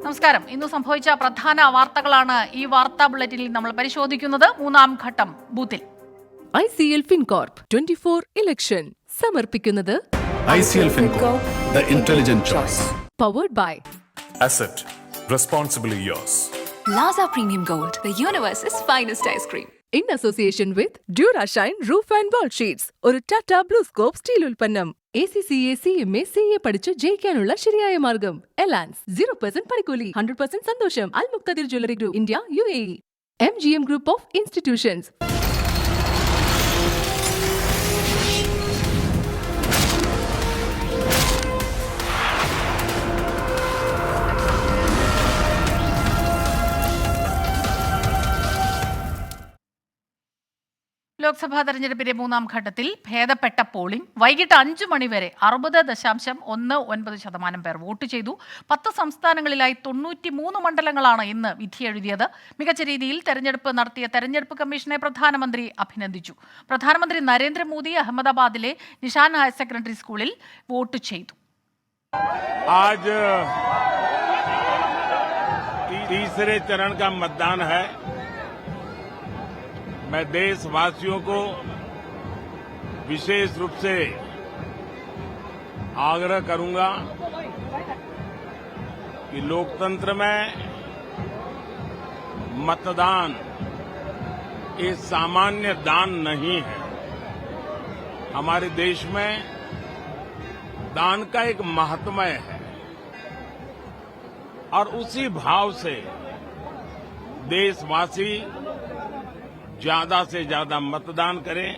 നമസ്കാരം ഇന്ന് സംഭവിച്ച പ്രധാന വാർത്തകളാണ് ഈ വാർത്താ ബുള്ളറ്റിനിൽ നമ്മൾ പരിശോധിക്കുന്നത് മൂന്നാം ഘട്ടം ബൂത്തിൽ I C L FinCorp twenty four election സമർപ്പിക്കുന്നത് ICL FinCorp, the intelligent choice. Powered by asset responsibly yours. Lazza premium gold the universe finest ice cream cream. In association with Durashine roof and wall sheets ഒരു Tata blue scope steel ഉൽപ്പന്നം A C C A C M A C A പഠിച്ച് ജയിക്കാനുള്ള ശരിയായ മാർഗം. Elance zero percent പണിക്കൂലി hundred percent സന്തോഷം. Al Muktadir jewellery group India U A M G M group of institutions Lok Sabha തെരഞ്ഞെടുപ്പിന്റെ മൂന്നാം ഘട്ടത്തിൽ ഭേദപ്പെട്ട പോളിംഗ് വൈകിട്ട് അഞ്ചു മണിവരെ അറുപത് ദശാംശം ഒന്ന് ഒൻപത് ശതമാനം പേർ വോട്ട് ചെയ്തു പത്ത് സംസ്ഥാനങ്ങളിലായി തൊണ്ണൂറ്റി മൂന്ന് മണ്ഡലങ്ങളാണ് ഇന്ന് വിധിയെഴുതിയത് മികച്ച രീതിയിൽ തെരഞ്ഞെടുപ്പ് നടത്തിയ തെരഞ്ഞെടുപ്പ് കമ്മീഷനെ പ്രധാനമന്ത്രി അഭിനന്ദിച്ചു പ്രധാനമന്ത്രി നരേന്ദ്രമോദി അഹമ്മദാബാദിലെ നിഷാൻ ഹയർ സെക്കൻഡറി സ്കൂളിൽ വോട്ട് ചെയ്തു आज ती- तीसरे चरण का मतदान है मैं देशवासियों को विशेष रूप से आग्रह करूँगा कि लोकतंत्र में मतदान ये सामान्य दान नहीं है। हमारे देश में दान का एक महात्मय है और उसी भाव से देशवासी ज़्यादा से ज़्यादा मतदान करें।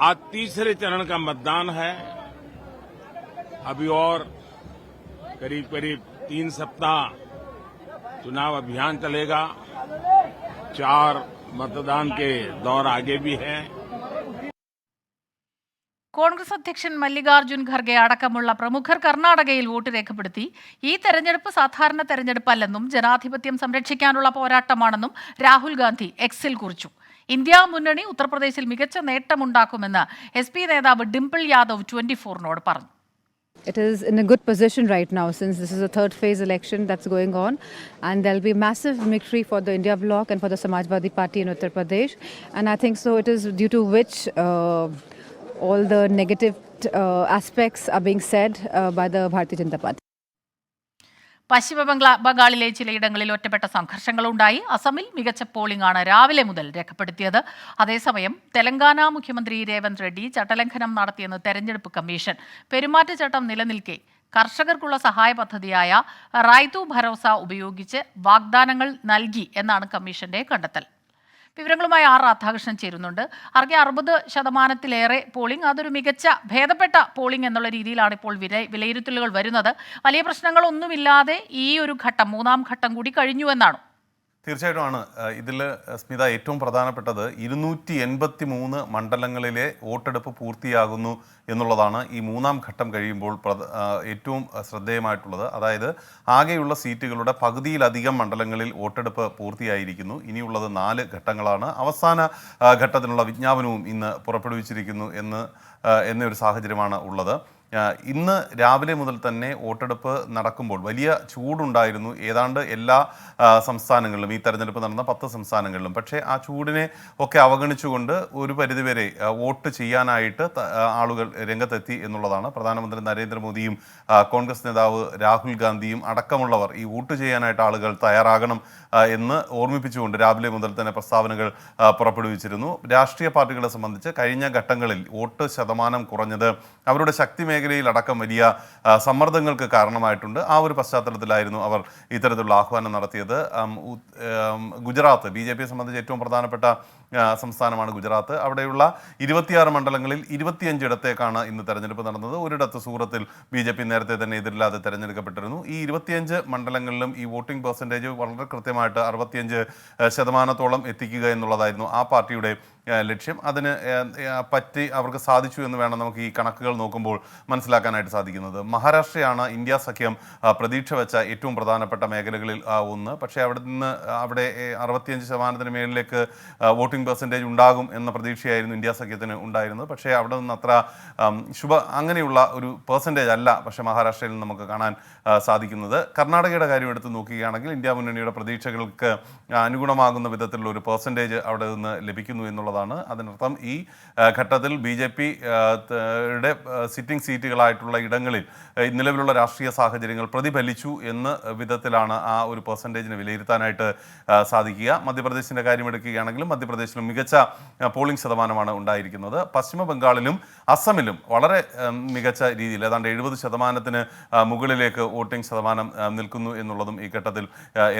आज तीसरे चरण का मतदान है। अभी और करीब करीब तीन सप्ताह चुनाव अभियान चलेगा। चार मतदान के दौर आगे भी हैं। കോൺഗ്രസ് അധ്യക്ഷൻ മല്ലികാർജുൻ ഖർഗെ അടക്കമുള്ള പ്രമുഖർ കർണാടകയിൽ വോട്ട് രേഖപ്പെടുത്തി ഈ തെരഞ്ഞെടുപ്പ് സാധാരണ തെരഞ്ഞെടുപ്പല്ലെന്നും ജനാധിപത്യം സംരക്ഷിക്കാനുള്ള പോരാട്ടമാണെന്നും രാഹുൽ ഗാന്ധി എക്സിൽ കുറിച്ചു ഇന്ത്യ മുന്നണി ഉത്തർപ്രദേശിൽ മികച്ച നേട്ടമുണ്ടാക്കുമെന്ന് എസ് പി നേതാവ് ഡിംപിൾ യാദവ് ട്വന്റി ഫോറിനോട് പറഞ്ഞു It is in a good position right now since this is a third phase election that's going on, and there'll be massive victory for the India bloc and for the Samajwadi Party in Uttar Pradesh. And I think so. It is due to which uh, all the negative uh, aspects are being said uh, by the Bharatiya Janata Party. പശ്ചിമ ബംഗ്ലാ ബംഗാളിലെ ചിലയിടങ്ങളിൽ ഒറ്റപ്പെട്ട സംഘർഷങ്ങളുണ്ടായി. അസമിൽ മികച്ച polling ആണ് രാവിലെ മുതൽ രേഖപ്പെടുത്തിയത്. അതേസമയം തെലങ്കാന മുഖ്യമന്ത്രി രേവന്ത് റെഡ്ഡി ചട്ടലംഘനം നടത്തിയെന്ന് തെരഞ്ഞെടുപ്പ് കമ്മീഷൻ പെരുമാറ്റച്ചട്ടം നിലനിൽക്കെ കർഷകർക്കുള്ള സഹായ പദ്ധതിയായ റായ്തു ഭരോസ ഉപയോഗിച്ച് വാഗ്ദാനങ്ങൾ നൽകി എന്നാണ് കമ്മീഷന്റെ കണ്ടെത്തൽ. വിവരങ്ങളുമായി ആർ രാധാകൃഷ്ണൻ ചേരുന്നുണ്ട്. ആർക്കെ അറുപത് ശതമാനത്തിലേറെ പോളിംഗ് അതൊരു മികച്ച ഭേദപ്പെട്ട പോളിംഗ് എന്നുള്ള രീതിയിലാണ് ഇപ്പോൾ വില വിലയിരുത്തലുകൾ വരുന്നത്. വലിയ പ്രശ്നങ്ങളൊന്നുമില്ലാതെ ഈ ഒരു ഘട്ടം മൂന്നാം ഘട്ടം കൂടി കഴിഞ്ഞു എന്നാണോ തീർച്ചയായിട്ടുമാണ് ഇതിൽ സ്മിത ഏറ്റവും പ്രധാനപ്പെട്ടത് ഇരുന്നൂറ്റി എൺപത്തി മൂന്ന് മണ്ഡലങ്ങളിലെ വോട്ടെടുപ്പ് പൂർത്തിയാകുന്നു എന്നുള്ളതാണ് ഈ മൂന്നാം ഘട്ടം കഴിയുമ്പോൾ ഏറ്റവും ശ്രദ്ധേയമായിട്ടുള്ളത്. അതായത് ആകെയുള്ള സീറ്റുകളുടെ പകുതിയിലധികം മണ്ഡലങ്ങളിൽ വോട്ടെടുപ്പ് പൂർത്തിയായിരിക്കുന്നു. ഇനിയുള്ളത് നാല് ഘട്ടങ്ങളാണ്. അവസാന ഘട്ടത്തിനുള്ള വിജ്ഞാപനവും ഇന്ന് പുറപ്പെടുവിച്ചിരിക്കുന്നു എന്ന് എന്നൊരു സാഹചര്യമാണ് ഉള്ളത്. ഇന്ന് രാവിലെ മുതൽ തന്നെ വോട്ടെടുപ്പ് നടക്കുമ്പോൾ വലിയ ചൂടുണ്ടായിരുന്നു. ഏതാണ്ട് എല്ലാ സംസ്ഥാനങ്ങളിലും ഈ തെരഞ്ഞെടുപ്പ് നടന്ന പത്ത് സംസ്ഥാനങ്ങളിലും. പക്ഷേ ആ ചൂടിനെ ഒക്കെ അവഗണിച്ചുകൊണ്ട് ഒരു പരിധിവരെ വോട്ട് ചെയ്യാനായിട്ട് ആളുകൾ രംഗത്തെത്തി എന്നുള്ളതാണ്. പ്രധാനമന്ത്രി നരേന്ദ്രമോദിയും കോൺഗ്രസ് നേതാവ് രാഹുൽ ഗാന്ധിയും അടക്കമുള്ളവർ ഈ വോട്ട് ചെയ്യാനായിട്ട് ആളുകൾ തയ്യാറാകണം എന്ന് ഓർമ്മിപ്പിച്ചുകൊണ്ട് രാവിലെ മുതൽ തന്നെ പ്രസ്താവനകൾ പുറപ്പെടുവിച്ചിരുന്നു. രാഷ്ട്രീയ പാർട്ടികളെ സംബന്ധിച്ച് കഴിഞ്ഞ ഘട്ടങ്ങളിൽ വോട്ട് ശതമാനം കുറഞ്ഞത് അവരുടെ ശക്തി മേഖലയിൽ അടക്കം വലിയ സമ്മർദ്ദങ്ങൾക്ക് കാരണമായിട്ടുണ്ട്. ആ ഒരു പശ്ചാത്തലത്തിലായിരുന്നു അവർ ഇത്തരത്തിലുള്ള ആഹ്വാനം നടത്തിയത്. ഗുജറാത്ത് ബി ജെ പിയെ സംബന്ധിച്ച് ഏറ്റവും പ്രധാനപ്പെട്ട സംസ്ഥാനമാണ് ഗുജറാത്ത്. അവിടെയുള്ള ഇരുപത്തിയാറ് മണ്ഡലങ്ങളിൽ ഇരുപത്തിയഞ്ചിടത്തേക്കാണ് ഇന്ന് തെരഞ്ഞെടുപ്പ് നടന്നത്. ഒരിടത്ത് സൂറത്തിൽ ബി ജെ പി നേരത്തെ തന്നെ എതിരില്ലാതെ തെരഞ്ഞെടുക്കപ്പെട്ടിരുന്നു. ഈ ഇരുപത്തിയഞ്ച് മണ്ഡലങ്ങളിലും ഈ വോട്ടിംഗ് പെർസെന്റേജ് വളരെ കൃത്യമായിട്ട് അറുപത്തിയഞ്ച് ശതമാനത്തോളം എത്തിക്കുക എന്നുള്ളതായിരുന്നു ആ പാർട്ടിയുടെ ലക്ഷ്യം. അതിന് പറ്റി അവർക്ക് സാധിച്ചു എന്ന് വേണം നമുക്ക് ഈ കണക്കുകൾ നോക്കുമ്പോൾ മനസ്സിലാക്കാനായിട്ട് സാധിക്കുന്നത്. മഹാരാഷ്ട്രയാണ് ഇന്ത്യ സഖ്യം പ്രതീക്ഷ വെച്ച ഏറ്റവും പ്രധാനപ്പെട്ട മേഖലകളിൽ ഒന്ന്. പക്ഷേ അവിടെ നിന്ന് അവിടെ അറുപത്തിയഞ്ച് ശതമാനത്തിന് മേളിലേക്ക് വോട്ടിംഗ് പെർസെന്റേജ് ഉണ്ടാകും എന്ന പ്രതീക്ഷയായിരുന്നു ഇന്ത്യ സഖ്യത്തിന് ഉണ്ടായിരുന്നത്. പക്ഷേ അവിടെ നിന്ന് അത്ര ശുഭ അങ്ങനെയുള്ള ഒരു പെർസെന്റേജ് അല്ല പക്ഷേ മഹാരാഷ്ട്രയിൽ നമുക്ക് കാണാൻ സാധിക്കുന്നത്. കർണാടകയുടെ കാര്യം എടുത്ത് നോക്കുകയാണെങ്കിൽ ഇന്ത്യ മുന്നണിയുടെ പ്രതീക്ഷകൾക്ക് അനുഗുണമാകുന്ന വിധത്തിലുള്ള ഒരു പെർസെന്റേജ് അവിടെ നിന്ന് ലഭിക്കുന്നു എന്നുള്ളതാണ്. അതിനർത്ഥം ഈ ഘട്ടത്തിൽ ബി ജെ പി യുടെ സിറ്റിംഗ് സീറ്റുകളായിട്ടുള്ള ഇടങ്ങളിൽ നിലവിലുള്ള രാഷ്ട്രീയ സാഹചര്യങ്ങൾ പ്രതിഫലിച്ചു എന്ന വിധത്തിലാണ് ആ ഒരു പെർസെന്റേജിനെ വിലയിരുത്താനായിട്ട് സാധിക്കുക. മധ്യപ്രദേശിന്റെ കാര്യം എടുക്കുകയാണെങ്കിലും മധ്യപ്രദേശിലും മികച്ച പോളിംഗ് ശതമാനമാണ് ഉണ്ടായിരിക്കുന്നത്. പശ്ചിമ ബംഗാളിലും അസമിലും വളരെ മികച്ച രീതിയിൽ ഏതാണ്ട് എഴുപത് ശതമാനത്തിന് മുകളിലേക്ക് വോട്ടിംഗ് ശതമാനം നിൽക്കുന്നു എന്നുള്ളതും ഈ ഘട്ടത്തിൽ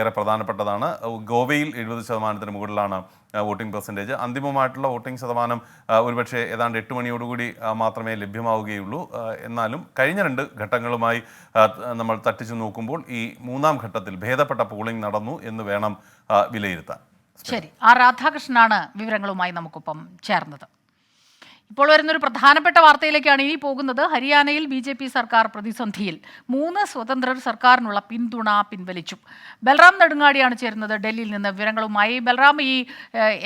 ഏറെ പ്രധാനപ്പെട്ടതാണ്. ഗോവയിൽ എഴുപത് ശതമാനത്തിന് മുകളിലാണ് വോട്ടിംഗ് പെർസെന്റേജ്. അന്തിമമായിട്ടുള്ള വോട്ടിംഗ് ശതമാനം ഒരുപക്ഷെ ഏതാണ്ട് എട്ട് മണിയോടുകൂടി മാത്രമേ ലഭ്യമാവുകയുള്ളൂ. എന്നാലും കഴിഞ്ഞ രണ്ട് ഘട്ടങ്ങളുമായി നമ്മൾ തട്ടിച്ചു നോക്കുമ്പോൾ ഈ മൂന്നാം ഘട്ടത്തിൽ ഭേദപ്പെട്ട പോളിംഗ് നടന്നു എന്ന് വേണം വിലയിരുത്താൻ. ശരി. ആ രാധാകൃഷ്ണനാണ് വിവരങ്ങളുമായി നമുക്കൊപ്പം ചേർന്നത്. ഇപ്പോൾ വരുന്ന ഒരു പ്രധാനപ്പെട്ട വാർത്തയിലേക്കാണ് ഇനി പോകുന്നത്. ഹരിയാനയിൽ ബി ജെ പി സർക്കാർ പ്രതിസന്ധിയിൽ. മൂന്ന് സ്വതന്ത്രർ സർക്കാരിനുള്ള പിന്തുണ പിൻവലിച്ചു. ബൽറാം നെടുങ്ങാടിയാണ് ചേരുന്നത് ഡൽഹിയിൽ നിന്ന് വിവരങ്ങളുമായി. ബൽറാം ഈ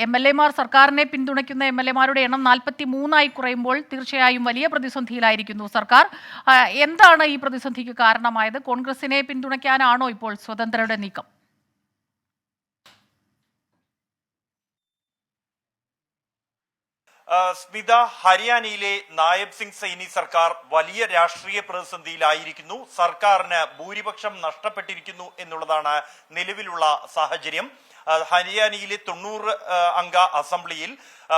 എം എൽ സർക്കാരിനെ പിന്തുണയ്ക്കുന്ന എം എൽ എമാരുടെ എണ്ണം നാൽപ്പത്തി മൂന്നായി കുറയുമ്പോൾ തീർച്ചയായും വലിയ പ്രതിസന്ധിയിലായിരിക്കുന്നു സർക്കാർ. എന്താണ് ഈ പ്രതിസന്ധിക്ക് കാരണമായത്? കോൺഗ്രസിനെ പിന്തുണയ്ക്കാനാണോ ഇപ്പോൾ സ്വതന്ത്രരുടെ നീക്കം? സ്മിത ഹരിയാനയിലെ നായബ് സിംഗ് സൈനി സർക്കാർ വലിയ രാഷ്ട്രീയ പ്രതിസന്ധിയിലായിരിക്കുന്നു. സർക്കാരിന് ഭൂരിപക്ഷം നഷ്ടപ്പെട്ടിരിക്കുന്നു എന്നുള്ളതാണ് നിലവിലുള്ള സാഹചര്യം. ഹരിയാനയിലെ തൊണ്ണൂറ് അംഗ അസംബ്ലിയിൽ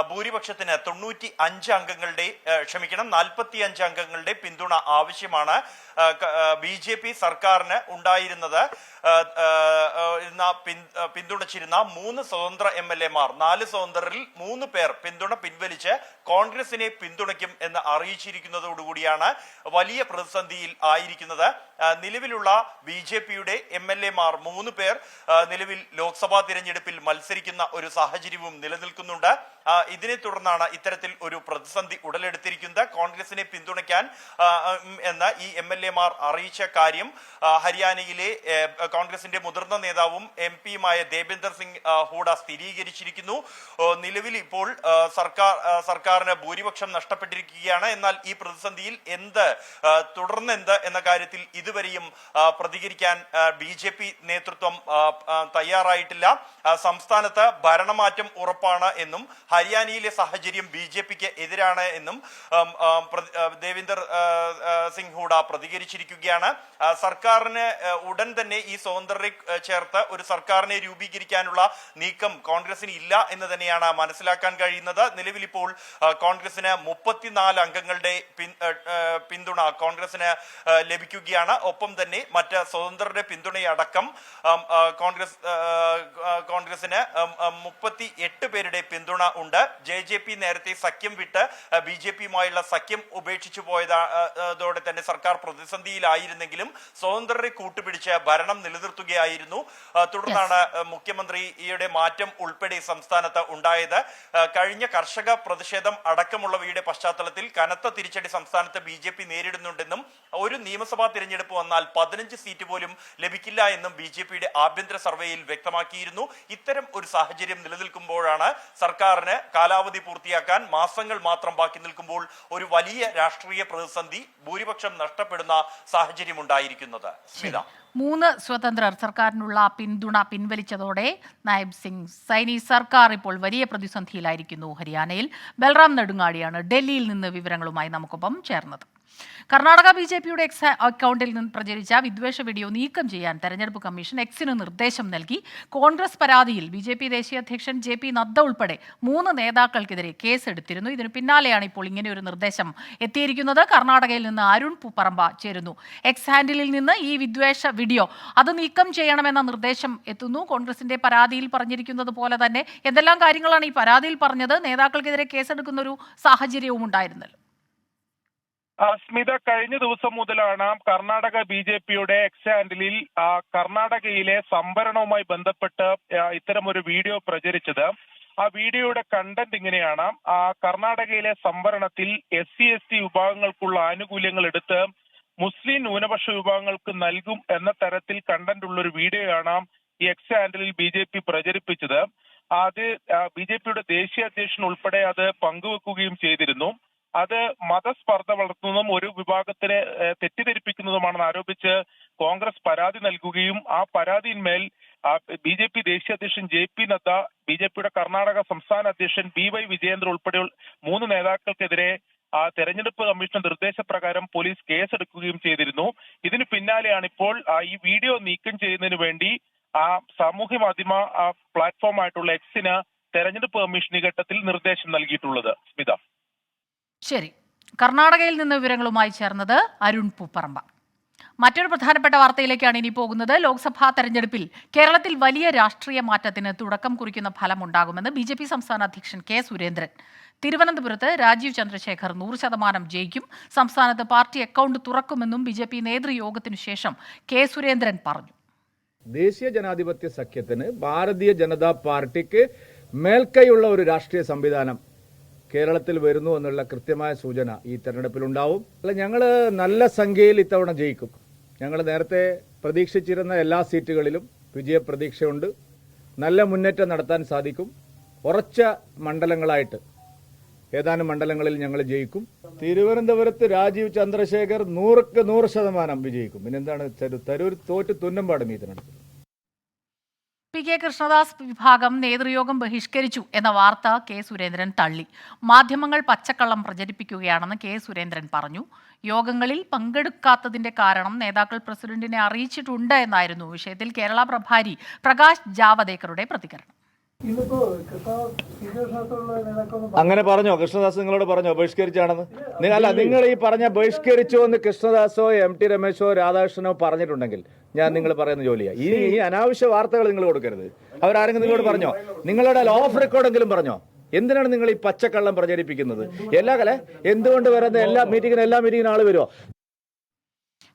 ഭൂരിപക്ഷത്തിന് തൊണ്ണൂറ്റി അഞ്ച് അംഗങ്ങളുടെ ക്ഷമിക്കണം നാൽപ്പത്തി അഞ്ച് അംഗങ്ങളുടെ പിന്തുണ ആവശ്യമാണ് ബി ജെ പി സർക്കാരിന് ഉണ്ടായിരുന്നത്. പിന്തുണച്ചിരുന്ന മൂന്ന് സ്വതന്ത്ര എം എൽ എമാർ നാല് സ്വതന്ത്രരിൽ മൂന്ന് പേർ പിന്തുണ പിൻവലിച്ച് കോൺഗ്രസിനെ പിന്തുണയ്ക്കും എന്ന് അറിയിച്ചിരിക്കുന്നതോടുകൂടിയാണ് വലിയ പ്രതിസന്ധിയിൽ ആയിരിക്കുന്നത്. നിലവിലുള്ള ബി ജെ പിയുടെ എം എൽ എമാർ മൂന്ന് പേർ നിലവിൽ ലോക്സഭാ തിരഞ്ഞെടുപ്പിൽ മത്സരിക്കുന്ന ഒരു സാഹചര്യവും നിലനിൽക്കുന്നുണ്ട്. ഇതിനെ തുടർന്നാണ് ഇത്തരത്തിൽ ഒരു പ്രതിസന്ധി ഉടലെടുത്തിരിക്കുന്നത്. കോൺഗ്രസിനെ പിന്തുണയ്ക്കാൻ എന്ന ഈ എം എൽ എമാർ അറിയിച്ച കാര്യം ഹരിയാനയിലെ കോൺഗ്രസിന്റെ മുതിർന്ന നേതാവും എം പിയുമായ ദേബേന്ദർ സിംഗ് ഹൂഡ സ്ഥിരീകരിച്ചിരിക്കുന്നു. നിലവിൽ ഇപ്പോൾ സർക്കാർ സർക്കാരിന് ഭൂരിപക്ഷം നഷ്ടപ്പെട്ടിരിക്കുകയാണ്. എന്നാൽ ഈ പ്രതിസന്ധിയിൽ എന്ത് തുടർന്നെന്ത് എന്ന കാര്യത്തിൽ ഇതുവരെയും പ്രതികരിക്കാൻ ബി ജെ പി നേതൃത്വം തയ്യാറായിട്ടില്ല. സംസ്ഥാനത്ത് ഭരണമാറ്റം ഉറപ്പാണ് എന്നും ഹരിയാനയിലെ സാഹചര്യം ബി ജെ പിക്ക് എതിരാണ് എന്നും ദേവിന്ദർ സിംഗ് ഹൂഡ പ്രതികരിച്ചിരിക്കുകയാണ്. സർക്കാരിന് ഉടൻ തന്നെ ഈ സ്വതന്ത്രരെ ചേർത്ത് ഒരു സർക്കാരിനെ രൂപീകരിക്കാനുള്ള നീക്കം കോൺഗ്രസിന് ഇല്ല എന്ന് തന്നെയാണ് മനസ്സിലാക്കാൻ കഴിയുന്നത്. നിലവിൽ ഇപ്പോൾ കോൺഗ്രസിന് മുപ്പത്തിനാല് അംഗങ്ങളുടെ പിന്തുണ കോൺഗ്രസിന് ലഭിക്കുകയാണ്. ഒപ്പം തന്നെ മറ്റ് സ്വതന്ത്രരുടെ പിന്തുണയടക്കം കോൺഗ്രസ് കോൺഗ്രസിന് മുപ്പത്തി എട്ട് പേരുടെ പിന്തുണ ഉണ്ട്. ജെ ജെ പി നേരത്തെ സഖ്യം വിട്ട് ബി ജെ പിയുമായുള്ള സഖ്യം ഉപേക്ഷിച്ചു പോയതോടെ തന്നെ സർക്കാർ പ്രതിസന്ധിയിലായിരുന്നെങ്കിലും സ്വതന്ത്രരെ കൂട്ടുപിടിച്ച് ഭരണം നിലനിർത്തുകയായിരുന്നു. തുടർന്നാണ് മുഖ്യമന്ത്രിയുടെ മാറ്റം ഉൾപ്പെടെ സംസ്ഥാനത്ത് ഉണ്ടായത്. കഴിഞ്ഞ കർഷക പ്രതിഷേധം അടക്കമുള്ളവയുടെ പശ്ചാത്തലത്തിൽ കനത്ത തിരിച്ചടി സംസ്ഥാനത്ത് ബി ജെ പി നേരിടുന്നുണ്ടെന്നും ഒരു നിയമസഭാ തിരഞ്ഞെടുപ്പ് വന്നാൽ പതിനഞ്ച് സീറ്റ് പോലും ലഭിക്കില്ല എന്നും ബി ജെ പിയുടെ ആഭ്യന്തര സർവേയിൽ വ്യക്തമാക്കിയിരുന്നു. ഇത്തരം ഒരു സാഹചര്യം നിലനിൽക്കുമ്പോഴാണ് സർക്കാരിന് കാലാവധി പൂർത്തിയാക്കാൻ മാസങ്ങൾ മാത്രം ബാക്കി നിൽക്കുമ്പോൾ ഒരു വലിയ രാഷ്ട്രീയ പ്രതിസന്ധി ഭൂരിപക്ഷം നഷ്ടപ്പെടുന്ന സാഹചര്യം ഉണ്ടായിരിക്കുന്നത് സ്മിത മൂന്ന് സ്വതന്ത്രർ സർക്കാരിനുള്ള പിന്തുണ പിൻവലിച്ചതോടെ നായബ് സിംഗ് സൈനി സർക്കാർ ഇപ്പോൾ വലിയ പ്രതിസന്ധിയിലായിരിക്കുന്നു ഹരിയാനയിൽ. ബൽറാം നെടുങ്ങാടിയാണ് ഡൽഹിയിൽ നിന്ന് വിവരങ്ങളുമായി നമുക്കൊപ്പം ചേർന്നത്. കർണാടക ബി ജെ പിയുടെ എക്സ് അക്കൗണ്ടിൽ നിന്ന് പ്രചരിച്ച വിദ്വേഷ വീഡിയോ നീക്കം ചെയ്യാൻ തെരഞ്ഞെടുപ്പ് കമ്മീഷൻ എക്സിന് നിർദ്ദേശം നൽകി. കോൺഗ്രസ് പരാതിയിൽ ബി ജെ പി ദേശീയ അധ്യക്ഷൻ ജെ പി നദ്ദ ഉൾപ്പെടെ മൂന്ന് നേതാക്കൾക്കെതിരെ കേസെടുത്തിരുന്നു. ഇതിനു പിന്നാലെയാണ് ഇപ്പോൾ ഇങ്ങനെ ഒരു നിർദ്ദേശം എത്തിയിരിക്കുന്നത്. കർണാടകയിൽ നിന്ന് അരുൺ പറമ്പ ചേരുന്നു. എക്സ് ഹാൻഡിലിൽ നിന്ന് ഈ വിദ്വേഷ വീഡിയോ അത് നീക്കം ചെയ്യണമെന്ന നിർദ്ദേശം എത്തുന്നു. കോൺഗ്രസിന്റെ പരാതിയിൽ പറഞ്ഞിരിക്കുന്നത് പോലെ തന്നെ എന്തെല്ലാം കാര്യങ്ങളാണ് ഈ പരാതിയിൽ പറഞ്ഞത്? നേതാക്കൾക്കെതിരെ കേസെടുക്കുന്ന ഒരു സാഹചര്യവും ഉണ്ടായിരുന്നല്ലോ സ്മിത കഴിഞ്ഞ ദിവസം മുതലാണ് കർണാടക ബി ജെ പിയുടെ എക്സ് ഹാൻഡിലിൽ കർണാടകയിലെ സംവരണവുമായി ബന്ധപ്പെട്ട് ഇത്തരമൊരു വീഡിയോ പ്രചരിച്ചത്. ആ വീഡിയോയുടെ കണ്ടന്റ് ഇങ്ങനെയാണ്. കർണാടകയിലെ സംവരണത്തിൽ എസ് സി എസ് ടി വിഭാഗങ്ങൾക്കുള്ള ആനുകൂല്യങ്ങൾ എടുത്ത് മുസ്ലിം ന്യൂനപക്ഷ വിഭാഗങ്ങൾക്ക് നൽകും എന്ന തരത്തിൽ കണ്ടന്റ് ഉള്ള ഒരു വീഡിയോയാണ് ഈ എക്സ് ഹാൻഡിലിൽ ബി ജെ പി പ്രചരിപ്പിച്ചത്. അത് ബി ജെ പിയുടെ ദേശീയ അധ്യക്ഷൻ ഉൾപ്പെടെ അത് പങ്കുവെക്കുകയും ചെയ്തിരുന്നു. അത് മതസ്പർദ്ധ വളർത്തുന്നതും ഒരു വിഭാഗത്തിനെ തെറ്റിദ്ധരിപ്പിക്കുന്നതുമാണെന്ന് ആരോപിച്ച് കോൺഗ്രസ് പരാതി നൽകുകയും ആ പരാതിയിന്മേൽ ബി ജെ പി ദേശീയ അധ്യക്ഷൻ J P Nadda B J പിയുടെ കർണാടക സംസ്ഥാന അധ്യക്ഷൻ ബി വൈ വിജയേന്ദ്ര ഉൾപ്പെടെ മൂന്ന് നേതാക്കൾക്കെതിരെ ആ തെരഞ്ഞെടുപ്പ് കമ്മീഷൻ നിർദ്ദേശപ്രകാരം പോലീസ് കേസെടുക്കുകയും ചെയ്തിരുന്നു. ഇതിന് പിന്നാലെയാണ് ഇപ്പോൾ ഈ വീഡിയോ നീക്കം ചെയ്യുന്നതിന് വേണ്ടി ആ സാമൂഹ്യ മാധ്യമ പ്ലാറ്റ്ഫോം ആയിട്ടുള്ള എക്സിന് തെരഞ്ഞെടുപ്പ് കമ്മീഷൻ ഈ ഘട്ടത്തിൽ നിർദ്ദേശം നൽകിയിട്ടുള്ളത്. സ്മിത. ശരി. കർണാടകയിൽ നിന്ന് വിവരങ്ങളുമായി ചേർന്നത് അരുൺ പൂപ്പറമ്പ. മറ്റൊരു പ്രധാനപ്പെട്ട വാർത്തയിലേക്കാണ് ഇനി പോകുന്നത്. ലോക്സഭാ തെരഞ്ഞെടുപ്പിൽ കേരളത്തിൽ വലിയ രാഷ്ട്രീയ മാറ്റത്തിന് തുടക്കം കുറിക്കുന്ന ഫലമുണ്ടാകുമെന്ന് ബി ജെ പി സംസ്ഥാന അധ്യക്ഷൻ കെ സുരേന്ദ്രൻ. തിരുവനന്തപുരത്ത് രാജീവ് ചന്ദ്രശേഖർ നൂറ് ശതമാനം ജയിക്കും. സംസ്ഥാനത്ത് പാർട്ടി അക്കൗണ്ട് തുറക്കുമെന്നും ബി ജെ പി നേതൃയോഗത്തിനു ശേഷം കെ സുരേന്ദ്രൻ പറഞ്ഞു. ദേശീയ ജനാധിപത്യ സഖ്യത്തിന് ഭാരതീയ ജനതാ പാർട്ടിക്ക് മേൽക്കൈയുള്ള ഒരു രാഷ്ട്രീയ സംവിധാനം കേരളത്തിൽ വരുന്നു എന്നുള്ള കൃത്യമായ സൂചന ഈ തെരഞ്ഞെടുപ്പിലുണ്ടാവും. അല്ല ഞങ്ങൾ നല്ല സംഖ്യയിൽ ഇത്തവണ ജയിക്കും. ഞങ്ങൾ നേരത്തെ പ്രതീക്ഷിച്ചിരുന്ന എല്ലാ സീറ്റുകളിലും വിജയപ്രതീക്ഷയുണ്ട്. നല്ല മുന്നേറ്റം നടത്താൻ സാധിക്കും. ഉറച്ച മണ്ഡലങ്ങളായിട്ട് ഏതാനും മണ്ഡലങ്ങളിൽ ഞങ്ങൾ ജയിക്കും. തിരുവനന്തപുരത്ത് രാജീവ് ചന്ദ്രശേഖർ നൂറുക്ക് നൂറ് ശതമാനം വിജയിക്കും. പിന്നെന്താണ്? തരൂർ തോറ്റ് തുന്നമ്പാടും തെരഞ്ഞെടുപ്പിൽ പി കെ കൃഷ്ണദാസ് വിഭാഗം നേതൃയോഗം ബഹിഷ്കരിച്ചു എന്ന വാർത്ത കെ സുരേന്ദ്രൻ തള്ളി. മാധ്യമങ്ങൾ പച്ചക്കള്ളം പ്രചരിപ്പിക്കുകയാണെന്ന് കെ സുരേന്ദ്രൻ പറഞ്ഞു. യോഗങ്ങളിൽ പങ്കെടുക്കാത്തതിന്റെ കാരണം നേതാക്കൾ പ്രസിഡന്റിനെ അറിയിച്ചിട്ടുണ്ട് എന്നായിരുന്നു വിഷയത്തിൽ കേരള പ്രഭാരി പ്രകാശ് ജാവദേക്കറുടെ പ്രതികരണം. അങ്ങനെ പറഞ്ഞോ? കൃഷ്ണദാസ് നിങ്ങളോട് പറഞ്ഞോ? ബഹിഷ്കരിച്ചാണെന്ന്? നിങ്ങൾ അല്ല നിങ്ങൾ ഈ പറഞ്ഞ ബഹിഷ്കരിച്ചോ എന്ന് കൃഷ്ണദാസോ എം ടി രമേശോ രാധാകൃഷ്ണനോ പറഞ്ഞിട്ടുണ്ടെങ്കിൽ ഞാൻ നിങ്ങൾ പറയുന്ന ജോലിയാ. ഈ ഈ അനാവശ്യ വാർത്തകൾ നിങ്ങൾ കൊടുക്കരുത്. അവരാരെങ്കിലും നിങ്ങളോട് പറഞ്ഞോ? നിങ്ങളുടെ ഓഫ് റെക്കോർഡെങ്കിലും പറഞ്ഞോ? എന്തിനാണ് നിങ്ങൾ ഈ പച്ചക്കള്ളം പ്രചരിപ്പിക്കുന്നത്? എല്ലാ കല എന്തുകൊണ്ട് വരുന്ന എല്ലാ മീറ്റിങ്ങിനും എല്ലാ മീറ്റിങ്ങിനും ആൾ വരുമോ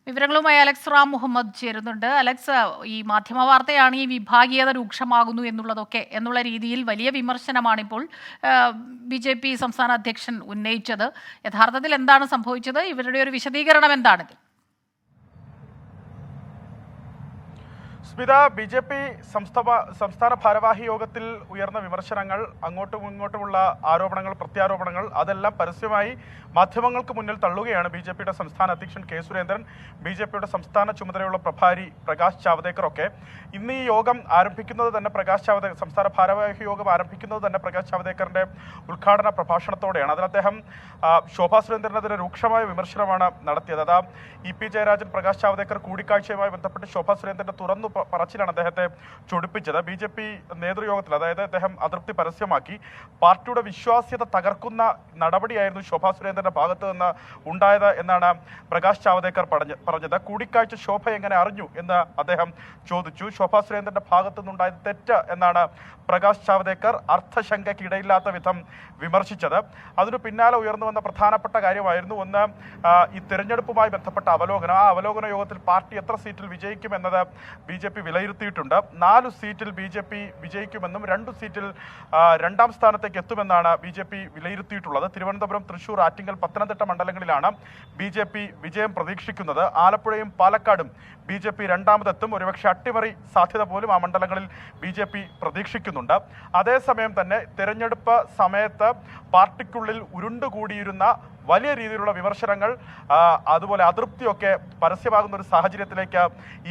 വിവരങ്ങളുമായി അലക്സ് റാം മുഹമ്മദ് ചേരുന്നുണ്ട്. അലക്സ് ഈ മാധ്യമ വാർത്തയാണ് ഈ വിഭാഗീയത രൂക്ഷമാകുന്നു എന്നുള്ളതൊക്കെ എന്നുള്ള രീതിയിൽ വലിയ വിമർശനമാണിപ്പോൾ ബി ജെ പി സംസ്ഥാന അധ്യക്ഷൻ ഉന്നയിച്ചത്. യഥാർത്ഥത്തിൽ എന്താണ് സംഭവിച്ചത്? ഇവരുടെ ഒരു വിശദീകരണം എന്താണിത്? സ്മിത ബി ജെ പി സംസ്ഥാന ഭാരവാഹി യോഗത്തിൽ ഉയർന്ന വിമർശനങ്ങൾ അങ്ങോട്ടും ഇങ്ങോട്ടുമുള്ള ആരോപണങ്ങൾ പ്രത്യാരോപണങ്ങൾ അതെല്ലാം പരസ്യമായി മാധ്യമങ്ങൾക്ക് മുന്നിൽ തള്ളുകയാണ് ബി ജെ പിയുടെ സംസ്ഥാന അധ്യക്ഷൻ കെ സുരേന്ദ്രൻ ബി ജെ പിയുടെ സംസ്ഥാന ചുമതലയുള്ള പ്രഭാരി പ്രകാശ് ജാവദേക്കർ ഒക്കെ ഇന്ന് ഈ യോഗം ആരംഭിക്കുന്നത് തന്നെ പ്രകാശ് ജാവദേക്കർ സംസ്ഥാന ഭാരവാഹി യോഗം ആരംഭിക്കുന്നത് തന്നെ പ്രകാശ് ജാവദേക്കറിന്റെ ഉദ്ഘാടന പ്രഭാഷണത്തോടെയാണ്. അതിൽ അദ്ദേഹം ശോഭാ സുരേന്ദ്രനെതിരെ രൂക്ഷമായ വിമർശനമാണ് നടത്തിയത്. അതാ ഇ പി ജയരാജൻ പ്രകാശ് ജാവദേക്കർ കൂടിക്കാഴ്ചയുമായി ബന്ധപ്പെട്ട് ശോഭാ സുരേന്ദ്രന്റെ തുറന്നു പറച്ചിലാണ് അദ്ദേഹത്തെ ചൊടിപ്പിച്ചത്. ബി ജെ പി നേതൃയോഗത്തിൽ അതായത് അദ്ദേഹം അതൃപ്തി പരസ്യമാക്കി. പാർട്ടിയുടെ വിശ്വാസ്യത തകർക്കുന്ന നടപടിയായിരുന്നു ശോഭാ സുരേന്ദ്രന്റെ ഭാഗത്ത് നിന്ന് ഉണ്ടായത് എന്നാണ് പ്രകാശ് ജാവദേക്കർ പറഞ്ഞ പറഞ്ഞത്. കൂടിക്കാഴ്ച ശോഭ എങ്ങനെ അറിഞ്ഞു എന്ന് അദ്ദേഹം ചോദിച്ചു. ശോഭാ സുരേന്ദ്രന്റെ ഭാഗത്തു നിന്നുണ്ടായത് തെറ്റ് എന്നാണ് പ്രകാശ് ജാവദേക്കർ അർത്ഥശങ്കയ്ക്ക് ഇടയില്ലാത്ത വിധം വിമർശിച്ചത്. അതിനു പിന്നാലെ ഉയർന്നു വന്ന പ്രധാനപ്പെട്ട കാര്യമായിരുന്നു ഒന്ന് ഈ തെരഞ്ഞെടുപ്പുമായി ബന്ധപ്പെട്ട അവലോകനം. ആ അവലോകന യോഗത്തിൽ പാർട്ടി എത്ര സീറ്റിൽ വിജയിക്കും എന്നത് ബി ജെ വിലയിരുത്തിയിട്ടുണ്ട്. നാല് സീറ്റിൽ ബി ജെ പി വിജയിക്കുമെന്നും രണ്ടു സീറ്റിൽ രണ്ടാം സ്ഥാനത്തേക്ക് എത്തുമെന്നാണ് ബി ജെ പി വിലയിരുത്തിയിട്ടുള്ളത്. തിരുവനന്തപുരം തൃശൂർ ആറ്റിങ്ങൽ പത്തനംതിട്ട മണ്ഡലങ്ങളിലാണ് ബി ജെ പി വിജയം പ്രതീക്ഷിക്കുന്നത്. ആലപ്പുഴയും പാലക്കാടും ബി ജെ പി രണ്ടാമതെത്തും. ഒരുപക്ഷെ അട്ടിമറി സാധ്യത പോലും ആ മണ്ഡലങ്ങളിൽ ബി ജെ പി പ്രതീക്ഷിക്കുന്നുണ്ട്. അതേസമയം തന്നെ തെരഞ്ഞെടുപ്പ് സമയത്ത് പാർട്ടിക്കുള്ളിൽ ഉരുണ്ടുകൂടിയിരുന്ന വലിയ രീതിയിലുള്ള വിമർശനങ്ങൾ അതുപോലെ അതൃപ്തിയൊക്കെ പരസ്യമാകുന്ന ഒരു സാഹചര്യത്തിലേക്ക്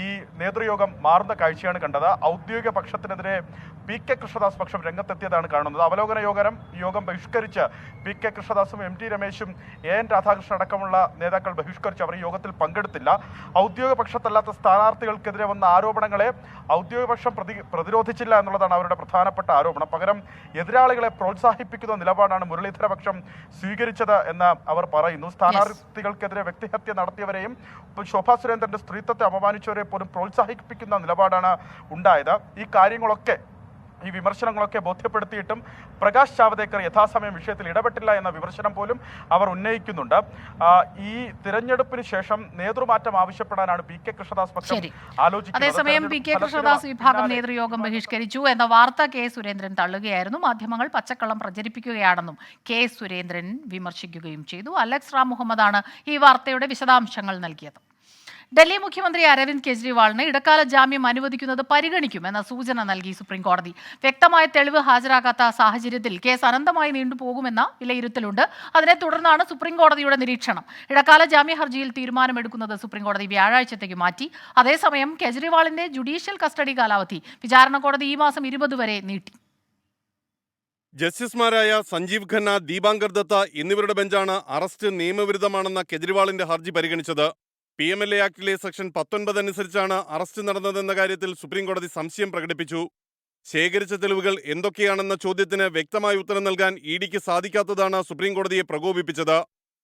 ഈ നേതൃയോഗം മാറുന്ന കാഴ്ചയാണ് കണ്ടത്. ഔദ്യോഗിക പക്ഷത്തിനെതിരെ പി കെ കൃഷ്ണദാസ് പക്ഷം രംഗത്തെത്തിയതാണ് കാണുന്നത്. അവലോകന യോഗം യോഗം ബഹിഷ്കരിച്ച് പി കെ കൃഷ്ണദാസും എം ടി രമേശും എ എൻ രാധാകൃഷ്ണൻ അടക്കമുള്ള നേതാക്കൾ ബഹിഷ്കരിച്ച് അവർ യോഗത്തിൽ പങ്കെടുത്തില്ല. ഔദ്യോഗിക പക്ഷത്തല്ലാത്ത സ്ഥാനാർത്ഥികൾക്കെതിരെ വന്ന ആരോപണങ്ങളെ ഔദ്യോഗിക പക്ഷം പ്രതി പ്രതിരോധിച്ചില്ല എന്നുള്ളതാണ് അവരുടെ പ്രധാനപ്പെട്ട ആരോപണം. പകരം എതിരാളികളെ പ്രോത്സാഹിപ്പിക്കുന്ന നിലപാടാണ് മുരളീധര പക്ഷം സ്വീകരിച്ചത് എന്ന് അവർ പറയുന്നു. സ്ഥാനാർത്ഥികൾക്കെതിരെ വ്യക്തിഹത്യ നടത്തിയവരെയും ശോഭാ സുരേന്ദ്രന്റെ സ്ത്രീത്വത്തെ അപമാനിച്ചവരെ പോലും പ്രോത്സാഹിപ്പിക്കുന്ന നിലപാടാണ് ഉണ്ടായത്. ഈ കാര്യങ്ങളൊക്കെ ഈ വിമർശനങ്ങളൊക്കെ ബോധ്യപ്പെടുത്തിയിട്ടും പ്രകാശ് ജാവദേക്കർ യഥാസമയം വിഷയത്തിൽ ഇടപെട്ടില്ല എന്ന വിമർശനം പോലും അവർ ഉന്നയിക്കുന്നുണ്ട്. ഈ തിരഞ്ഞെടുപ്പിന് ശേഷം നേതൃമാറ്റം ആവശ്യപ്പെടാനാണ് പി കെ കൃഷ്ണദാസ് പക്ഷം ആലോചിക്കുന്നത്. അതേസമയം പി കെ കൃഷ്ണദാസ് വിഭാഗം നേതൃയോഗം ബഹിഷ്കരിച്ചു എന്ന വാർത്ത കെ സുരേന്ദ്രൻ തള്ളുകയായിരുന്നു. മാധ്യമങ്ങൾ പച്ചക്കള്ളം പ്രചരിപ്പിക്കുകയാണെന്നും കെ സുരേന്ദ്രൻ വിമർശിക്കുകയും ചെയ്തു. അലക്സ് റാം മുഹമ്മദാണ് ഈ വാർത്തയുടെ വിശദാംശങ്ങൾ നൽകിയത്. ഡൽഹി മുഖ്യമന്ത്രി അരവിന്ദ് കെജ്രിവാളിന് ഇടക്കാല ജാമ്യം അനുവദിക്കുന്നത് പരിഗണിക്കുമെന്ന സൂചന നൽകി സുപ്രീംകോടതി. വ്യക്തമായ തെളിവ് ഹാജരാകാത്ത സാഹചര്യത്തിൽ കേസ് അനന്തമായി നീണ്ടുപോകുമെന്ന വിലയിരുത്തലുണ്ട്. അതിനെ തുടർന്നാണ് സുപ്രീംകോടതിയുടെ നിരീക്ഷണം. ഇടക്കാല ജാമ്യ ഹർജിയിൽ തീരുമാനമെടുക്കുന്നത് സുപ്രീംകോടതി വ്യാഴാഴ്ചത്തേക്ക് മാറ്റി. അതേസമയം കെജ്രിവാളിന്റെ ജുഡീഷ്യൽ കസ്റ്റഡി കാലാവധി വിചാരണ കോടതി ഈ മാസം ഇരുപത് വരെ നീട്ടി. ജസ്റ്റിസുമാരായ സഞ്ജീവ് ഖന്ന ദീപാങ്കർ ദത്ത എന്നിവരുടെ ബെഞ്ചാണ് അറസ്റ്റ് നിയമവിരുദ്ധമാണെന്ന കെജ്രിവാളിന്റെ ഹർജി പരിഗണിച്ചത്. പി എം എൽ എ ആക്ടിലെ സെക്ഷൻ പത്തൊൻപത് അനുസരിച്ചാണ് അറസ്റ്റ് നടന്നതെന്ന കാര്യത്തിൽ സുപ്രീംകോടതി സംശയം പ്രകടിപ്പിച്ചു. ശേഖരിച്ച തെളിവുകൾ എന്തൊക്കെയാണെന്ന ചോദ്യത്തിന് വ്യക്തമായ ഉത്തരം നൽകാൻ ഇ ഡിക്ക് സാധിക്കാത്തതാണ് സുപ്രീംകോടതിയെ പ്രകോപിപ്പിച്ചത്.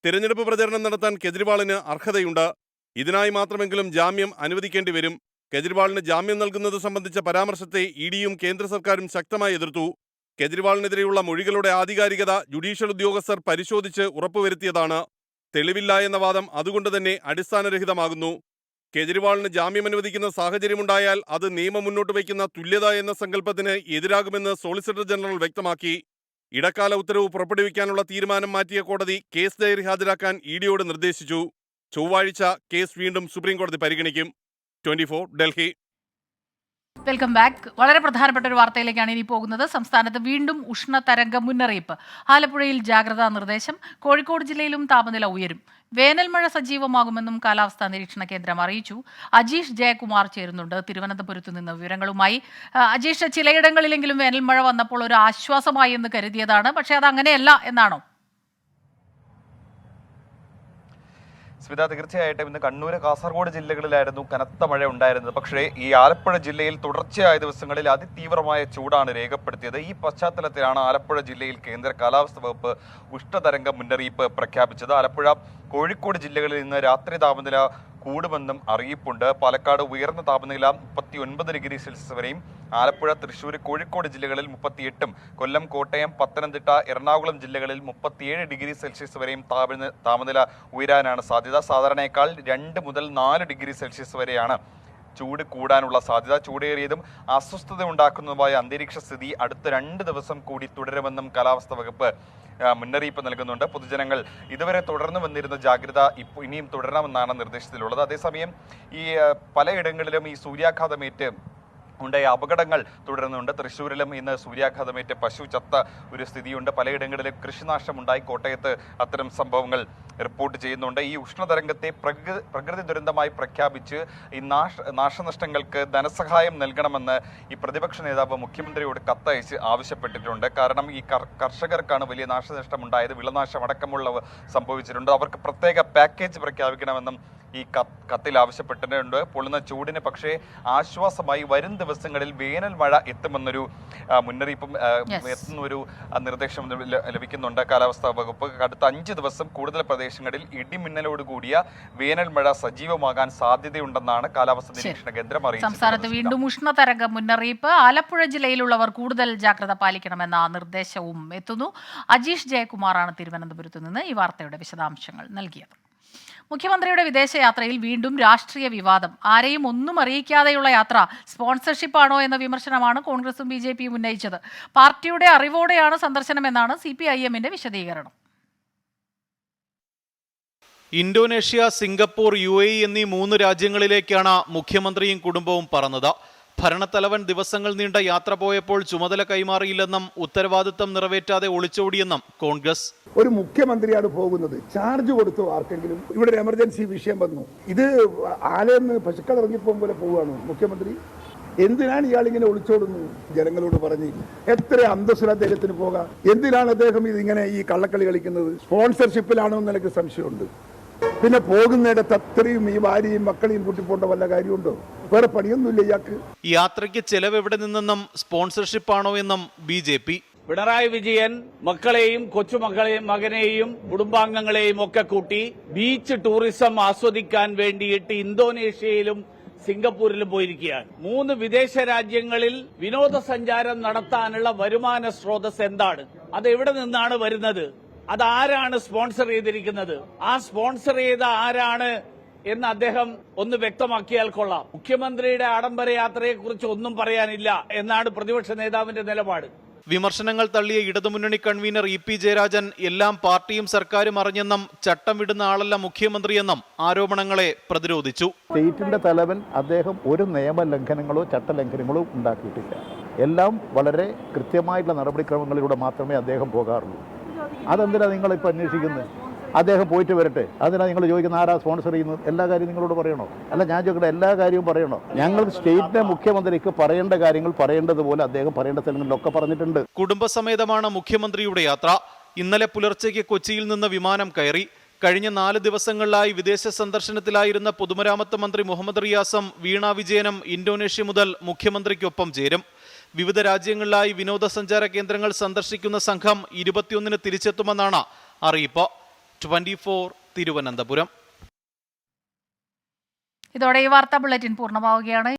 തിരഞ്ഞെടുപ്പ് പ്രചരണം നടത്താൻ കെജ്രിവാളിന് അർഹതയുണ്ട്. ഇതിനായി മാത്രമെങ്കിലും ജാമ്യം അനുവദിക്കേണ്ടി വരും. കെജ്രിവാളിന് ജാമ്യം നൽകുന്നത് സംബന്ധിച്ച പരാമർശത്തെ ഇ ഡിയും കേന്ദ്ര സർക്കാരും ശക്തമായി എതിർത്തു. കെജ്രിവാളിനെതിരെയുള്ള മൊഴികളുടെ ആധികാരികത ജുഡീഷ്യൽ ഉദ്യോഗസ്ഥർ പരിശോധിച്ച് ഉറപ്പുവരുത്തിയതാണ്. തെളിവില്ല എന്ന വാദം അതുകൊണ്ട് തന്നെ അടിസ്ഥാനരഹിതമാകുന്നു. കെജ്രിവാളിന് ജാമ്യം അനുവദിക്കുന്ന സാഹചര്യമുണ്ടായാൽ അത് നിയമം മുന്നോട്ട് വയ്ക്കുന്ന തുല്യത എന്ന സങ്കല്പത്തിന് എതിരാകുമെന്ന് സോളിസിറ്റർ ജനറൽ വ്യക്തമാക്കി. ഇടക്കാല ഉത്തരവ് പുറപ്പെടുവിക്കാനുള്ള തീരുമാനം മാറ്റിയ കോടതി കേസ് ഡയറി ഹാജരാക്കാൻ ഇ ഡിയോട് നിർദ്ദേശിച്ചു. ചൊവ്വാഴ്ച കേസ് വീണ്ടും സുപ്രീംകോടതി പരിഗണിക്കും. ട്വന്റി ഡൽഹി. വെൽക്കം ബാക്ക് വളരെ പ്രധാനപ്പെട്ട ഒരു വാർത്തയിലേക്കാണ് ഇനി പോകുന്നത്. സംസ്ഥാനത്ത് വീണ്ടും ഉഷ്ണ തരംഗ മുന്നറിയിപ്പ്. ആലപ്പുഴയിൽ ജാഗ്രതാ നിർദ്ദേശം. കോഴിക്കോട് ജില്ലയിലും താപനില ഉയരും. വേനൽമഴ സജീവമാകുമെന്നും കാലാവസ്ഥാ നിരീക്ഷണ കേന്ദ്രം അറിയിച്ചു. അജീഷ് ജയകുമാർ ചേരുന്നുണ്ട്. തിരുവനന്തപുരത്ത് നിന്ന് വിവരങ്ങളുമായി. അജീഷ് ചിലയിടങ്ങളിലെങ്കിലും വേനൽമഴ വന്നപ്പോൾ ഒരു ആശ്വാസമായി എന്ന് കരുതിയതാണ്. പക്ഷേ അത് അങ്ങനെയല്ല എന്നാണോ? സ്മിത തീർച്ചയായിട്ടും ഇന്ന് കണ്ണൂർ കാസർഗോഡ് ജില്ലകളിലായിരുന്നു കനത്ത മഴ ഉണ്ടായിരുന്നത്. പക്ഷേ ഈ ആലപ്പുഴ ജില്ലയിൽ തുടർച്ചയായ ദിവസങ്ങളിൽ അതിതീവ്രമായ ചൂടാണ് രേഖപ്പെടുത്തിയത്. ഈ പശ്ചാത്തലത്തിലാണ് ആലപ്പുഴ ജില്ലയിൽ കേന്ദ്ര കാലാവസ്ഥ വകുപ്പ് ഉഷ്ണതരംഗ മുന്നറിയിപ്പ് പ്രഖ്യാപിച്ചത്. ആലപ്പുഴ കോഴിക്കോട് ജില്ലകളിൽ ഇന്ന് രാത്രി താപനില കൂടുമെന്നും അറിയിപ്പുണ്ട്. പാലക്കാട് ഉയർന്ന താപനില മുപ്പത്തി ഒൻപത് ഡിഗ്രി സെൽഷ്യസ് വരെയും ആലപ്പുഴ തൃശൂർ കോഴിക്കോട് ജില്ലകളിൽ മുപ്പത്തിയെട്ടും കൊല്ലം കോട്ടയം പത്തനംതിട്ട എറണാകുളം ജില്ലകളിൽ മുപ്പത്തിയേഴ് ഡിഗ്രി സെൽഷ്യസ് വരെയും താപന താപനില ഉയരാനാണ് സാധ്യത. സാധാരണയേക്കാൾ രണ്ട് മുതൽ നാല് ഡിഗ്രി സെൽഷ്യസ് വരെയാണ് ചൂട് കൂടാനുള്ള സാധ്യത ചൂടേറിയതും അസ്വസ്ഥത ഉണ്ടാക്കുന്നതുമായ അന്തരീക്ഷ സ്ഥിതി അടുത്ത രണ്ട് ദിവസം കൂടി തുടരുമെന്നും കാലാവസ്ഥാ വകുപ്പ് മുന്നറിയിപ്പ് നൽകുന്നുണ്ട്. പൊതുജനങ്ങൾ ഇതുവരെ തുടർന്നു വന്നിരുന്ന ജാഗ്രത ഇപ്പോൾ ഇനിയും തുടരണമെന്നാണ് നിർദ്ദേശത്തിലുള്ളത്. അതേസമയം ഈ പലയിടങ്ങളിലും ഈ സൂര്യാഘാതമേറ്റ് ഉണ്ടായ അപകടങ്ങൾ തുടരുന്നുണ്ട്. തൃശ്ശൂരിലും ഇന്ന് സൂര്യാഘാതമേറ്റ് പശു ചത്ത ഒരു സ്ഥിതിയുണ്ട്. പലയിടങ്ങളിലും കൃഷിനാശം ഉണ്ടായി കോട്ടയത്ത് അത്തരം സംഭവങ്ങൾ റിപ്പോർട്ട് ചെയ്യുന്നുണ്ട്. ഈ ഉഷ്ണതരംഗത്തെ പ്രകൃതി ദുരന്തമായി പ്രഖ്യാപിച്ച് ഈ നാശ നാശനഷ്ടങ്ങൾക്ക് ധനസഹായം നൽകണമെന്ന് ഈ പ്രതിപക്ഷ നേതാവ് മുഖ്യമന്ത്രിയോട് കത്തയച്ച് ആവശ്യപ്പെട്ടിട്ടുണ്ട്. കാരണം ഈ കർഷകർക്കാണ് വലിയ നാശനഷ്ടം ഉണ്ടായത് വിളനാശം അടക്കമുള്ളവ സംഭവിച്ചിട്ടുണ്ട്. അവർക്ക് പ്രത്യേക പാക്കേജ് പ്രഖ്യാപിക്കണമെന്നും ഈ കത്തിൽ ആവശ്യപ്പെട്ടിട്ടുണ്ട്. പൊള്ളുന്ന ചൂടിന് പക്ഷേ ആശ്വാസമായി വരും ദിവസങ്ങളിൽ വേനൽ മഴ എത്തുമെന്നൊരു മുന്നറിയിപ്പും എത്തുന്നൊരു എത്തുന്ന ഒരു നിർദ്ദേശം ലഭിക്കുന്നുണ്ട്. കാലാവസ്ഥാ വകുപ്പ് അടുത്ത അഞ്ച് ദിവസം കൂടുതൽ പ്രദേശങ്ങളിൽ ഇടിമിന്നലോട് കൂടിയ വേനൽ മഴ സജീവമാകാൻ സാധ്യതയുണ്ടെന്നാണ് കാലാവസ്ഥാ നിരീക്ഷണ കേന്ദ്രം അറിയിച്ചത് സംസ്ഥാനത്ത് വീണ്ടും ഉഷ്ണ തരംഗ മുന്നറിയിപ്പ്. ആലപ്പുഴ ജില്ലയിലുള്ളവർ കൂടുതൽ ജാഗ്രത പാലിക്കണമെന്ന നിർദ്ദേശവും എത്തുന്നു. അജീഷ് ജയകുമാറാണ് തിരുവനന്തപുരത്ത് നിന്ന് ഈ വാർത്തയുടെ വിശദാംശങ്ങൾ നൽകിയത്. മുഖ്യമന്ത്രിയുടെ വിദേശയാത്രയിൽ വീണ്ടും രാഷ്ട്രീയ വിവാദം. ആരെയും ഒന്നും അറിയിക്കാതെയുള്ള യാത്ര സ്പോൺസർഷിപ്പ് ആണോ എന്ന വിമർശനമാണ് കോൺഗ്രസും ബി ജെ പിയും ഉന്നയിച്ചത്. പാർട്ടിയുടെ അറിവോടെയാണ് സന്ദർശനമെന്നാണ് സി പി ഐ എമ്മിന്റെ വിശദീകരണം. ഇന്തോനേഷ്യ സിംഗപ്പൂർ യു എ എന്നീ മൂന്ന് രാജ്യങ്ങളിലേക്കാണ് മുഖ്യമന്ത്രിയും കുടുംബവും പറന്നത്. ഭരണത്തലവൻ ദിവസങ്ങൾ നീണ്ട യാത്ര പോയപ്പോൾ ചുമതല കൈമാറിയില്ലെന്നും ഉത്തരവാദിത്തം നിറവേറ്റാതെ ഒളിച്ചോടിയെന്നും കോൺഗ്രസ്. ഒരു മുഖ്യമന്ത്രിയാണ് പോകുന്നത്. ചാർജ് കൊടുത്തു ആർക്കെങ്കിലും? ഇവിടെ ഒരു എമർജൻസി വിഷയം വന്നു. ഇത് ആലയം പശുക്കൾ ഇറങ്ങിപ്പോകും പോലെ പോവുകയാണ് മുഖ്യമന്ത്രി. എന്തിനാണ് ഇയാൾ ഇങ്ങനെ ഒളിച്ചോടുന്നു? ജനങ്ങളോട് പറഞ്ഞ് എത്ര അന്തസ്സിൽ അദ്ദേഹത്തിന് പോകാം. എന്തിനാണ് അദ്ദേഹം ഇതിങ്ങനെ ഈ കള്ളക്കളി കളിക്കുന്നത്? സ്പോൺസർഷിപ്പിലാണോ എന്ന് എനിക്ക് സംശയമുണ്ട്. പിന്നെ പോകുന്നിടത്ത് അത്രയും ഈ ഭാര്യയും മക്കളെയും കൂട്ടിപ്പോണ്ട വല്ല കാര്യമുണ്ടോ? വേറെ പണിയൊന്നുമില്ല ഇയാൾക്ക്. യാത്രയ്ക്ക് ചെലവ് എവിടെ നിന്നെന്നും സ്പോൺസർഷിപ്പ് ആണോ എന്നും B J P. Pinarayi Vijayan മക്കളെയും കൊച്ചുമക്കളെയും മകനെയും കുടുംബാംഗങ്ങളെയും ഒക്കെ കൂട്ടി ബീച്ച് ടൂറിസം ആസ്വദിക്കാൻ വേണ്ടിയിട്ട് ഇന്തോനേഷ്യയിലും സിംഗപ്പൂരിലും പോയിരിക്കുകയാണ്. മൂന്ന് വിദേശ രാജ്യങ്ങളിൽ വിനോദസഞ്ചാരം നടത്താനുള്ള വരുമാന സ്രോതസ് എന്താണ്? അത് എവിടെ നിന്നാണ് വരുന്നത്? അതാരാണ് ആരാണ് സ്പോൺസർ ചെയ്തിരിക്കുന്നത്? ആ സ്പോൺസർ ചെയ്ത ആരാണ് എന്ന് അദ്ദേഹം ഒന്ന് വ്യക്തമാക്കിയാൽ കൊള്ളാം. മുഖ്യമന്ത്രിയുടെ ആഡംബര യാത്രയെക്കുറിച്ച് ഒന്നും പറയാനില്ല എന്നാണ് പ്രതിപക്ഷ നേതാവിന്റെ നിലപാട്. വിമർശനങ്ങൾ തള്ളിയ ഇടതുമുന്നണി കൺവീനർ ഇ പി ജയരാജൻ എല്ലാം പാർട്ടിയും സർക്കാരും അറിഞ്ഞെന്നും ചട്ടം വിടുന്ന ആളല്ല മുഖ്യമന്ത്രിയെന്നും ആരോപണങ്ങളെ പ്രതിരോധിച്ചു. സ്റ്റേറ്റിന്റെ തലവൻ അദ്ദേഹം ഒരു നിയമലംഘനങ്ങളോ ചട്ടലംഘനങ്ങളോ ഉണ്ടാക്കിയിട്ടില്ല. എല്ലാം വളരെ കൃത്യമായിട്ടുള്ള നടപടിക്രമങ്ങളിലൂടെ മാത്രമേ അദ്ദേഹം പോകാറുള്ളൂ. അതെന്തിനാ നിങ്ങളിപ്പോൾ അന്വേഷിക്കുന്നത് അദ്ദേഹം പോയിട്ട് വരട്ടെ. അതിനാണ് നിങ്ങൾ ചോദിക്കുന്ന ആരാ സ്പോൺസർ ചെയ്യുന്നത്? എല്ലാ കാര്യവും നിങ്ങളോട് പറയണോ? അല്ല ഞാൻ ചോദിക്കട്ടെ എല്ലാ കാര്യവും പറയണോ? ഞങ്ങൾ സ്റ്റേറ്റിന്റെ മുഖ്യമന്ത്രിക്ക് പറയേണ്ട കാര്യങ്ങൾ പറയേണ്ടതുപോലെ അദ്ദേഹം പറയേണ്ട സ്ഥലങ്ങളിലൊക്കെ പറഞ്ഞിട്ടുണ്ട്. കുടുംബസമേതമാണ് മുഖ്യമന്ത്രിയുടെ യാത്ര. ഇന്നലെ പുലർച്ചയ്ക്ക് കൊച്ചിയിൽ നിന്ന് വിമാനം കയറി. കഴിഞ്ഞ നാല് ദിവസങ്ങളിലായി വിദേശ സന്ദർശനത്തിലായിരുന്ന പൊതുമരാമത്ത് മന്ത്രി മുഹമ്മദ് റിയാസം വീണ വിജയനും ഇന്തോനേഷ്യ മുതൽ മുഖ്യമന്ത്രിക്കൊപ്പം ചേരും. വിവിധ രാജ്യങ്ങളിലായി വിനോദസഞ്ചാര കേന്ദ്രങ്ങൾ സന്ദർശിക്കുന്ന സംഘം ഇരുപത്തിയൊന്നിന് തിരിച്ചെത്തുമെന്നാണ് അറിയിപ്പ്. ട്വന്റി തിരുവനന്തപുരം ഇതോടെ ഈ വാർത്താ ബുള്ളറ്റിൻ പൂർണമാവുകയാണ്.